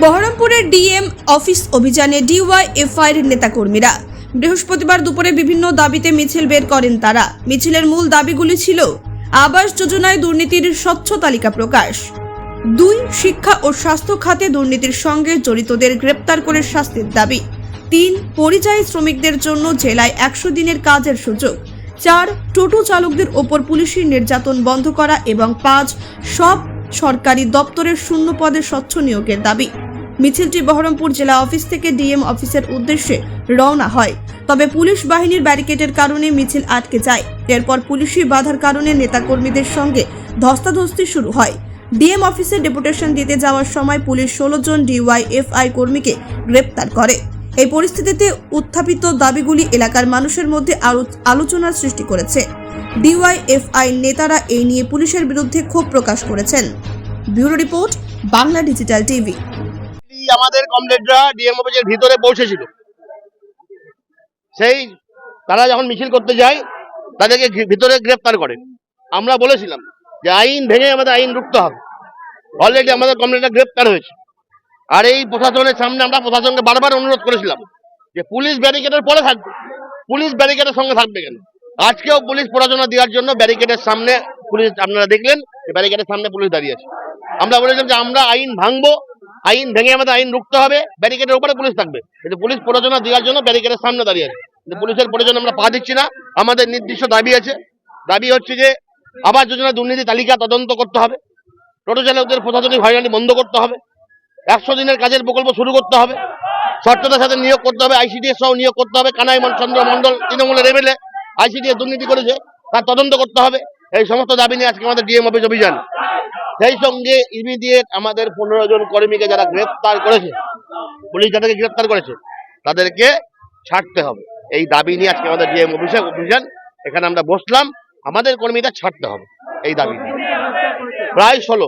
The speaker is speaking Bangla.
বহরমপুরের ডিএম অফিস অভিযানে ডিওয়াইএফআইয়ের নেতাকর্মীরা। বৃহস্পতিবার দুপুরে বিভিন্ন দাবিতে মিছিল বের করেন তারা। মিছিলের মূল দাবিগুলি ছিল আবাস যোজনায় দুর্নীতির স্বচ্ছ তালিকা প্রকাশ। দুই, শিক্ষা ও স্বাস্থ্য খাতে দুর্নীতির সঙ্গে জড়িতদের গ্রেপ্তার করে শাস্তির দাবি। তিন, পরিযায়ী শ্রমিকদের জন্য জেলায় একশো দিনের কাজের সুযোগ। চার, টোটো চালকদের ওপর পুলিশি নির্যাতন বন্ধ করা এবং পাঁচ, সব সরকারি দপ্তরের শূন্য পদে স্বচ্ছ নিয়োগের দাবি। মিছিলটি বহরমপুর জেলা অফিস থেকে ডিএম অফিসের উদ্দেশ্যে রওনা হয়। তবে পুলিশ বাহিনীর ব্যারিকেডের কারণে মিছিল আটকে যায়। এরপর পুলিশি বাধার কারণে নেতাকর্মীদের সঙ্গে ধস্তাধস্তি শুরু হয়। ডিএম অফিসে ডেপুটেশন দিতে যাওয়ার সময় পুলিশ ষোলো জন ডিওয়াইএফআই কর্মীকে গ্রেপ্তার করে। এই পরিস্থিতিতে উত্থাপিত দাবিগুলি এলাকার মানুষের মধ্যে আলো- আলোচনার সৃষ্টি করেছে। ডিওয়াইএফআই নেতারা এই নিয়ে পুলিশের বিরুদ্ধে ক্ষোভ প্রকাশ করেছেন। Bureau report, Bangla digital TV. আমাদের কমরেডরা ডিএম অফিসের ভিতরে পৌঁছেছিল। সেই তারা যখন মিছিল করতে যায়, তাদেরকে ভিতরে গ্রেফতার করে। আমরা বলেছিলাম যে আইন ভেঙে আমাদের আইন রুখতে হবে। অলরেডি আমাদের কমরেডরা গ্রেফতার হয়েছে। আর এই প্রশাসনের সামনে আমরা প্রশাসনকে বারবার অনুরোধ করেছিলাম যে পুলিশ ব্যারিকেডের পরে থাকবে। পুলিশ ব্যারিকেডের সঙ্গে থাকবে কেন? আজকেও পুলিশ পড়াশোনা দেওয়ার জন্য ব্যারিকেডের সামনে পুলিশ, আপনারা দেখলেন ব্যারিকেডের সামনে পুলিশ দাঁড়িয়ে আছে। আমরা বলেছিলাম যে আমরা আইন ভাঙবো, আইন ভেঙে আমাদের আইন রুখতে হবে, ব্যারিকেডের উপরে পুলিশ থাকবে। কিন্তু পুলিশ প্ররোচনা দেওয়ার জন্য ব্যারিকেডের সামনে দাঁড়িয়ে আছে। কিন্তু পুলিশের প্রয়োজন আমরা পা দিচ্ছি না, আমাদের নির্দিষ্ট দাবি আছে। দাবি হচ্ছে যে আবাস যোজনা দুর্নীতি তালিকা তদন্ত করতে হবে টোটো চালকদের প্রশাসনিক হয়রানি বন্ধ করতে হবে, একশো দিনের কাজের প্রকল্প শুরু করতে হবে স্বচ্ছতার সাথে নিয়োগ করতে হবে, আইসিডিএস সহ নিয়োগ করতে হবে, কানাই চন্দ্র মন্ডল তৃণমূলের এমএলএ আইসিডিএস দুর্নীতি করেছে, তার তদন্ত করতে হবে। এই সমস্ত দাবি নিয়ে আজকে আমাদের ডিএম অফিস অভিযান। সেই সঙ্গে ইমিডিয়েট আমাদের পনেরো জন কর্মীকে যারা গ্রেফতার করেছে, পুলিশ যাদেরকে গ্রেফতার করেছে, তাদেরকে ছাড়তে হবে এই দাবি নিয়ে আজকে আমাদের ডিএম অভিষেক অভিযান এখানে আমরা বসলাম, আমাদের কর্মীদের ছাড়তে হবে, এই দাবি নিয়ে। প্রায় ষোলো